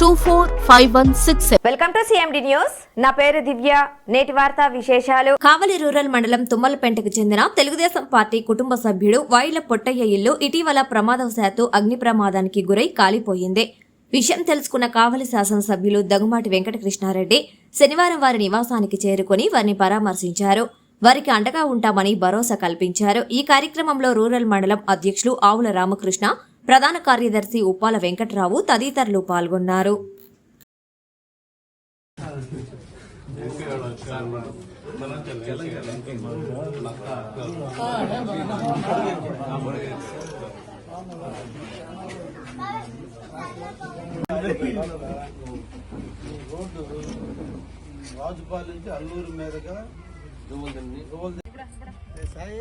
two four five one six welcome to CMD news నా పేరు దివ్య. నేటి వార్తా విశేషాలు. కావలి రూరల్ మండలం తుమ్మలపేంటకు చెందిన తెలుగుదేశం పార్టీ కుటుంబ సభ్యుడు వైళ్ళ పొట్టయ్య ఇల్లు ఇటీవల ప్రమాదవశాత్తు అగ్ని ప్రమాదానికి గురై కాలిపోయింది. విషయం తెలుసుకున్న కావలి శాసనసభ్యులు దగుమాటి వెంకటకృష్ణారెడ్డి శనివారం వారి నివాసానికి చేరుకుని వారిని పరామర్శించారు. వారికి అండగా ఉంటామని భరోసా కల్పించారు. ఈ కార్యక్రమంలో రూరల్ మండలం అధ్యక్షులు ఆవుల రామకృష్ణ ప్రధాన కార్యదర్శి ఉప్పాల వెంకట్రావు తదితరులు పాల్గొన్నారు. రాజుపాలెం నుంచి అల్లూరు మీదుగా సాయి?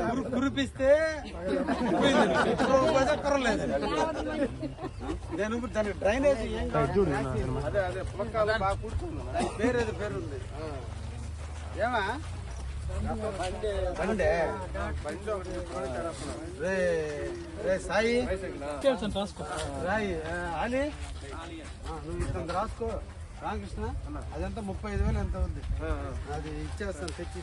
కురు- కురిపిస్తే పర్వాలేదు. నేను ఇప్పుడు దానికి డ్రైనేజ్ ఏం కాదు. అదే అదే కూర్చుంది దాని పేరు ఏదో పేరు ఉంది ఏమా రే రే సాయి. రాయి ఆ, నువ్వు ఇంత రాసుకో. రామకృష్ణ అదంతా ముప్పై ఐదు వేలు ఎంత ఉంది? అది ఇచ్చేస్తాను తెచ్చి